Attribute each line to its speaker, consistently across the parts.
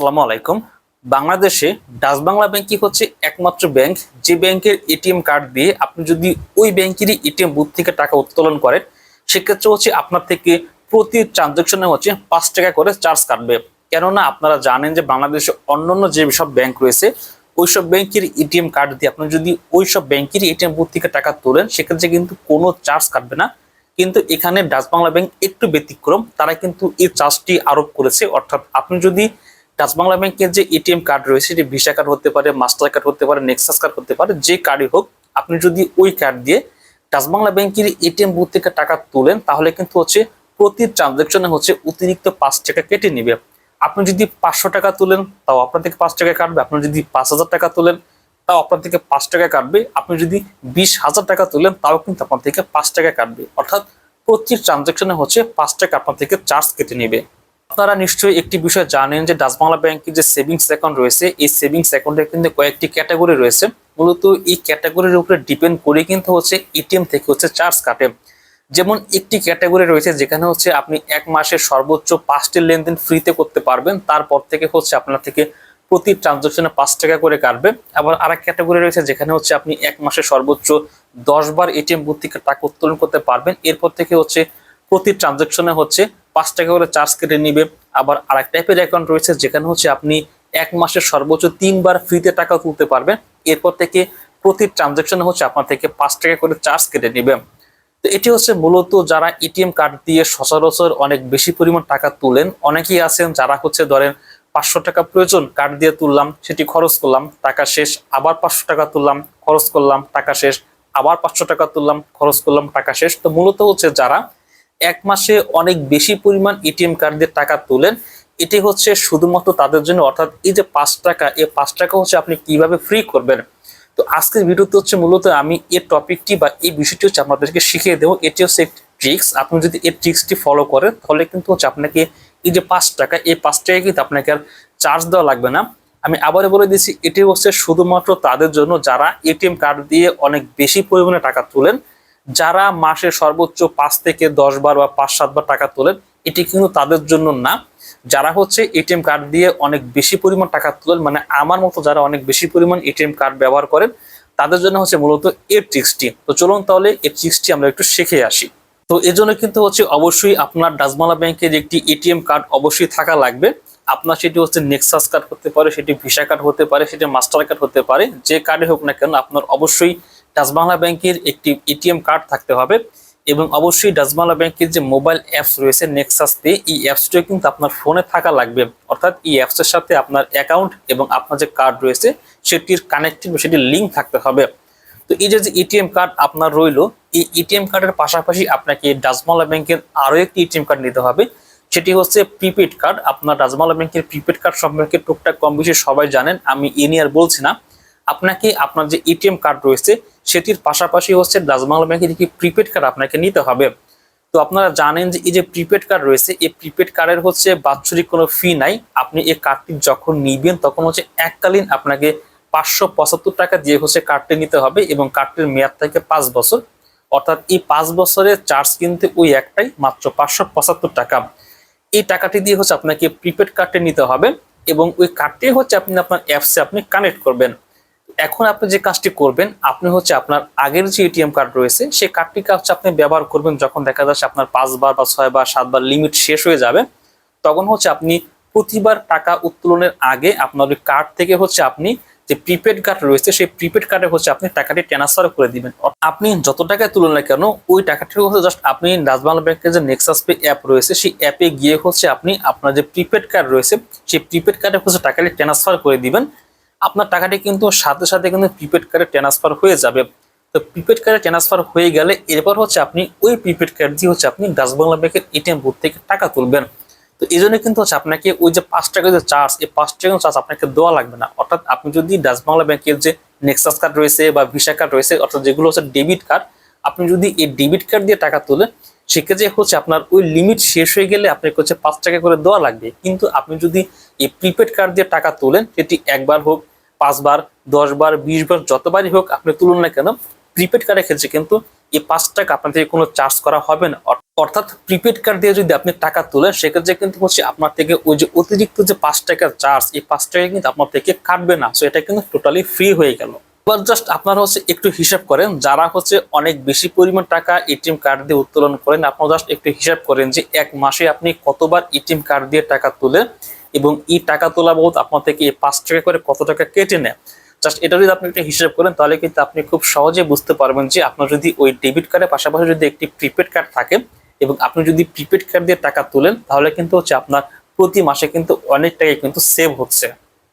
Speaker 1: আসসালামু আলাইকুম। বাংলাদেশে ডাচ বাংলা ব্যাংকই হচ্ছে একমাত্র ব্যাংক যে ব্যাংকের এটিএম কার্ড দিয়ে আপনি যদি ওই ব্যাংকেরই এটিএম বুথ থেকে টাকা উত্তোলন করেন, সেক্ষেত্রে হচ্ছে আপনার থেকে প্রতি ট্রানজাকশনে হচ্ছে পাঁচ টাকা করে চার্জ কাটবে। কেননা আপনারা জানেন যে বাংলাদেশে অন্যান্য যে সব ব্যাংক রয়েছে, ওইসব ব্যাংকের এটিএম কার্ড দিয়ে আপনি যদি ওইসব ব্যাংকেরই এটিএম বুথ থেকে টাকা তোলেন, সেক্ষেত্রে কিন্তু কোনো চার্জ কাটবে না। কিন্তু এখানে ডাচ বাংলা ব্যাংক একটু ব্যতিক্রম, তারা কিন্তু এই চার্জটি আরোপ করেছে। অর্থাৎ আপনি যদি ডাচ বাংলা ব্যাংকের যে এটিএম কার্ড রয়েছে, সেটি ভিসা কার্ড হতে পারে, মাস্টার কার্ড হতে পারে, নেক্সাস কার্ড হতে পারে, যে কার্ডই হোক, আপনি যদি ওই কার্ড দিয়ে ডাচ বাংলা ব্যাংকের এটিএম বুথ থেকে টাকা তোলেন, তাহলে কিন্তু হচ্ছে প্রতি ট্রানজাকশনে হচ্ছে অতিরিক্ত পাঁচ টাকা কেটে নিবে। আপনি যদি পাঁচশো টাকা তোলেন, তাও আপনার থেকে পাঁচ টাকা কাটবে। আপনি যদি পাঁচ হাজার টাকা তোলেন, তাও আপনার থেকে পাঁচ টাকা কাটবে। আপনি যদি বিশ হাজার টাকা তোলেন, তাও কিন্তু আপনার থেকে পাঁচ টাকা কাটবে। অর্থাৎ প্রতি ট্রানজাকশনে হচ্ছে পাঁচ টাকা আপনার থেকে চার্জ কেটে নেবে। আপনারা নিশ্চয়ই একটি বিষয় জানেন যে ডাচ বাংলা ব্যাংকের যে সেভিংস অ্যাকাউন্ট রয়েছে, এই সেভিংস অ্যাকাউন্টে কিন্তু কয়েকটি ক্যাটাগরি রয়েছে। মূলত এই ক্যাটাগরির উপরে ডিপেন্ড করে কিন্তু হচ্ছে এটিএম থেকে হচ্ছে চার্জ কাটে। যেমন একটি ক্যাটাগরি রয়েছে যেখানে হচ্ছে আপনি এক মাসে সর্বোচ্চ পাঁচটি লেনদেন ফ্রিতে করতে পারবেন, তারপর থেকে হচ্ছে আপনার থেকে প্রতি ট্রানজাকশনে পাঁচ টাকা করে কাটবে। আবার আর এক ক্যাটাগরি রয়েছে যেখানে হচ্ছে আপনি এক মাসে সর্বোচ্চ দশ বার এটিএম বুথ থেকে টাকা উত্তোলন করতে পারবেন। এরপর থেকে হচ্ছে প্রতি ট্রানজাকশনে হচ্ছে পাঁচ টাকা করে চার্জ কেটে নিবে। আবার আরেক টাইপের অ্যাকাউন্ট রয়েছে, যেখানে হচ্ছে আপনি এক মাসে সর্বোচ্চ তিনবার ফ্রিতে টাকা তুলতে পারবেন। এরপর থেকে প্রতি ট্রানজাকশনে হচ্ছে আপনার থেকে পাঁচ টাকা করে চার্জ কেটে নিবে। তো এটি হচ্ছে মূলত যারা এটিএম কার্ড দিয়ে সচরাচর অনেক বেশি পরিমাণ টাকা তুলেন, অনেকেই আছেন যারা হচ্ছে ধরেন পাঁচশো টাকা প্রয়োজন কার্ড দিয়ে তুললাম, সেটি খরচ করলাম, টাকা শেষ, আবার পাঁচশো টাকা তুললাম, খরচ করলাম, টাকা শেষ, আবার পাঁচশো টাকা তুললাম, খরচ করলাম, টাকা শেষ। তো মূলত হচ্ছে যারা এক মাসে অনেক বেশি পরিমাণ এটিএম কার্ড দিয়ে টাকা তোলেন। এটি হচ্ছে শুধুমাত্র তাদের জন্য, অর্থাৎ এই যে পাঁচ টাকা, এই পাঁচ টাকা হচ্ছে আপনি কীভাবে ফ্রি করবেন? তো আজকের ভিডিওতে হচ্ছে মূলত আমি এই টপিকটি বা এই বিষয়টি হচ্ছে আপনাদেরকে শিখিয়ে দেবো। এটি হচ্ছে একটি ট্রিক্স আপনি যদি এই ট্রিক্সটি ফলো করেন, তাহলে কিন্তু হচ্ছে আপনাকে এই যে পাঁচ টাকা, এই পাঁচ টাকা কিন্তু আপনাকে আর চার্জ দেওয়া লাগবে না। আমি আবারও বলে দিচ্ছি, এটি হচ্ছে শুধুমাত্র তাদের জন্য যারা এটিএম কার্ড দিয়ে অনেক বেশি পরিমাণে টাকা তোলেন। যারা মাসে সর্বোচ্চ পাঁচ থেকে দশ বার বা পাঁচ সাতবার টাকা তোলেন, এটি কিন্তু তাদের জন্য না। যারা হচ্ছে এটিএম কার্ড দিয়ে অনেক বেশি পরিমাণ টাকা তোলেন মানে আমার মতো যারা অনেক বেশি পরিমাণ এটিএম কার্ড ব্যবহার করেন, তাদের জন্য হচ্ছে মূলত এই ট্রিক্সটি তো চলুন তাহলে এই ট্রিক্সটি আমরা একটু শিখে আসি। তো এর জন্য কিন্তু হচ্ছে অবশ্যই আপনার ডাচমালা ব্যাংকের একটি এটিএম কার্ড অবশ্যই থাকা লাগবে। আপনার সেটি হচ্ছে নেক্সাস কার্ড হতে পারে, সেটি ভিসা কার্ড হতে পারে, সেটি মাস্টার কার্ড হতে পারে, যে কার্ডে হোক না কেন, আপনার অবশ্যই ডাচবাংলা ব্যাংকের একটি এটিএম কার্ড থাকতে হবে এবং অবশ্যই ডাচবাংলা ব্যাংকের যে মোবাইল অ্যাপস রয়েছে নেক্সাস পে এই অ্যাপসটিও কিন্তু আপনার ফোনে থাকা লাগবে। অর্থাৎ এই অ্যাপসের সাথে আপনার অ্যাকাউন্ট এবং আপনার যে কার্ড রয়েছে, সেটির কানেক্টেড সেটির লিঙ্ক থাকতে হবে। তো এই যে এটিএম কার্ড আপনার রইল, এই এটিএম কার্ডের পাশাপাশি আপনাকে ডাচবাংলা ব্যাংকের আরও একটি এটিএম কার্ড নিতে হবে। সেটি হচ্ছে প্রিপেড কার্ড আপনার ডাচবাংলা ব্যাংকের প্রিপেড কার্ড সম্পর্কে টুকটাক কম বেশি সবাই জানেন, আমি এ নিয়ে আর বলছি না। আপনাকে আপনার যে এটিএম কার্ড রয়েছে, সেটির পাশাপাশি হচ্ছে ডাচবাংলা ব্যাংকের একটি প্রিপেড কার্ড আপনাকে নিতে হবে। তো আপনারা জানেন যে এই যে প্রিপেড কার্ড রয়েছে, এই প্রিপেড কার্ডের হচ্ছে বাৎসরিক কোনো ফি নাই। আপনি এই কার্ডটি যখন নিবেন, তখন হচ্ছে এককালীন আপনাকে পাঁচশো পঁচাত্তর টাকা দিয়ে হচ্ছে কার্ডটি নিতে হবে এবং কার্ডটির মেয়াদ থাকে পাঁচ বছর। অর্থাৎ এই পাঁচ বছরের চার্জ কিন্তু ওই একটাই, মাত্র পাঁচশো পঁচাত্তর টাকা। এই টাকাটি দিয়ে হচ্ছে আপনাকে প্রিপেড কার্ডটি নিতে হবে এবং ওই কার্ডটি হচ্ছে আপনি আপনার অ্যাপসে আপনি কানেক্ট করবেন। এখন আপনি যে কাজটি করবেন, আপনি হচ্ছে আপনার আগের যে এটিএম কার্ড রয়েছে সেই কার্ডটিকে হচ্ছে আপনি ব্যবহার করবেন যখন দেখা যাচ্ছে আপনার পাঁচবার বা ছয়বার, সাতবার লিমিট শেষ হয়ে যাবে, তখন হচ্ছে আপনি প্রতিবার টাকা উত্তোলনের আগে আপনার ওই কার্ড থেকে হচ্ছে আপনি যে প্রিপেড কার্ড রয়েছে, সেই প্রিপেড কার্ডে হচ্ছে আপনি টাকাটি ট্রান্সফার করে দিবেন। আপনি যত টাকায় তুলুন না কেন, ওই টাকাটি হচ্ছে জাস্ট আপনি ডাচবাংলা ব্যাংকের যে নেক্সাস পে অ্যাপ রয়েছে, সেই অ্যাপে গিয়ে হচ্ছে আপনি আপনার যে প্রিপেড কার্ড রয়েছে, সেই প্রিপেড কার্ডে হচ্ছে টাকাটি ট্রান্সফার করে দিবেন। আপনার টাকাটি কিন্তু সাথে সাথে কিন্তু প্রিপেড কার্ডে ট্রান্সফার হয়ে যাবে। তো প্রিপেড কার্ডে ট্রান্সফার হয়ে গেলে এরপর হচ্ছে আপনি ওই প্রিপেড কার্ড দিয়ে হচ্ছে আপনি ডাচবাংলা ব্যাংকের এটিএম বুথ থেকে টাকা তুলবেন। তো এই জন্য কিন্তু হচ্ছে আপনাকে ওই যে পাঁচ টাকা যে চার্জ এই পাঁচ টাকা চার্জ আপনাকে দেওয়া লাগবে না। অর্থাৎ আপনি যদি ডাচবাংলা ব্যাংকের যে নেক্সাস কার্ড রয়েছে বা ভিসা কার্ড রয়েছে, অর্থাৎ যেগুলো হচ্ছে ডেবিট কার্ড আপনি যদি এই ডেবিট কার্ড দিয়ে টাকা তোলেন, সেক্ষেত্রে হচ্ছে আপনার ওই লিমিট শেষ হয়ে গেলে আপনাকে হচ্ছে পাঁচ টাকা করে দেওয়া লাগবে। কিন্তু আপনি যদি এই প্রিপেড কার্ড দিয়ে টাকা তোলেন, সেটি একবার হোক পাঁচবার দশ বার বিশ বার যতবারই হোক আপনি তুলুন না কেন প্রিপেড কার্ডের ক্ষেত্রে কিন্তু এই পাঁচ টাকা আপনার থেকে কোনো চার্জ করা হবে না। অর- অর্থাৎ প্রিপেড কার্ড দিয়ে যদি আপনি টাকা তোলেন, সেক্ষেত্রে কিন্তু হচ্ছে আপনার থেকে ওই যে অতিরিক্ত যে পাঁচ টাকার চার্জ এই পাঁচ টাকা কিন্তু আপনার থেকে কাটবে না। সো এটা কিন্তু টোটালি ফ্রি হয়ে গেল। এবার জাস্ট আপনারা হচ্ছে একটু হিসাব করেন, যারা হচ্ছে অনেক বেশি পরিমাণ টাকা এটিএম কার্ড দিয়ে উত্তোলন করেন, আপনারা জাস্ট একটু হিসাব করেন যে এক মাসে আপনি কতবার এটিএম কার্ড দিয়ে টাকা তোলেন এবং এই টাকা তোলা বাবদ আপনার থেকে পাঁচ টাকা করে কত টাকা কেটে নেয়? জাস্ট এটা যদি আপনি একটা হিসাব করেন, তাহলে কিন্তু আপনি খুব সহজে বুঝতে পারবেন যে আপনার যদি ওই ডেবিট কার্ডের পাশাপাশি যদি একটি প্রিপেড কার্ড থাকে এবং আপনি যদি প্রিপেড কার্ড দিয়ে টাকা তোলেন, তাহলে কিন্তু হচ্ছে আপনার প্রতি মাসে কিন্তু অনেক টাকা কিন্তু সেভ হচ্ছে।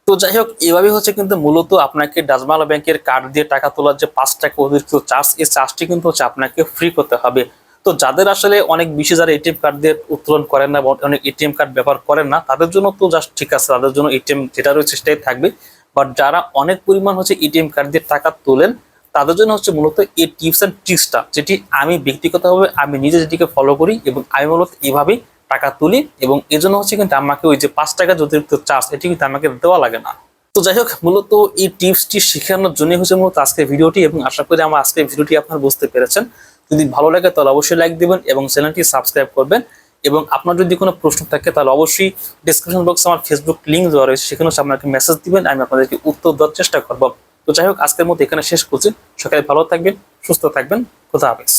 Speaker 1: তো যাই হোক এভাবে হচ্ছে কিন্তু মূলত আপনাকে ডাজমালা ব্যাংকের কার্ড দিয়ে টাকা তোলার যে পাঁচ টাকা অতিরিক্ত চার্জ এই চার্জটি কিন্তু হচ্ছে আপনাকে ফ্রি করতে হবে। তো যাদের আসলে অনেক বেশি যারা এটিএম কার্ড দিয়ে উত্তোলন করেন না অনেক এটিএম কার্ড ব্যবহার করেন না, তাদের জন্য তো জাস্ট ঠিক আছে, তাদের জন্য এটিএম যেটা রয়েছে সেটাই থাকবে। বাট যারা অনেক পরিমাণ হচ্ছে এটিএম কার্ড দিয়ে টাকা তোলেন, তাদের জন্য হচ্ছে মূলত এই টিপস অ্যান্ড ট্রিক্সটা যেটি আমি ব্যক্তিগতভাবে আমি নিজে যেটিকে ফলো করি এবং আমি মূলত এইভাবেই টাকা তুলি এবং এজন্য হচ্ছে কিন্তু আমাকে ওই যে পাঁচ টাকা অতিরিক্ত চার্জ এটি কিন্তু আমাকে দেওয়া লাগে না। তো যাই হোক, মূলত এই টিপসটি শেখানোর জন্য হচ্ছে মূলত আজকের ভিডিওটি এবং আশা করি আমার আজকের ভিডিওটি আপনারা বুঝতে পেরেছেন। যদি ভালো লাগে তাহলে অবশ্যই লাইক দিবেন এবং চ্যানেলটি সাবস্ক্রাইব করবেন। এবং আপনার যদি কোনো প্রশ্ন থাকে তাহলে অবশ্যই ডিসক্রিপশন বক্সে আমার ফেসবুক লিঙ্ক দেওয়া রয়েছে, সেখানে হচ্ছে আপনাকে মেসেজ দিবেন, আমি আপনাদেরকে উত্তর দেওয়ার চেষ্টা করব। তো যাই হোক, আজকের মতো এখানে শেষ করছি। সকালে ভালো থাকবেন, সুস্থ থাকবেন, খোদা হাফেজ।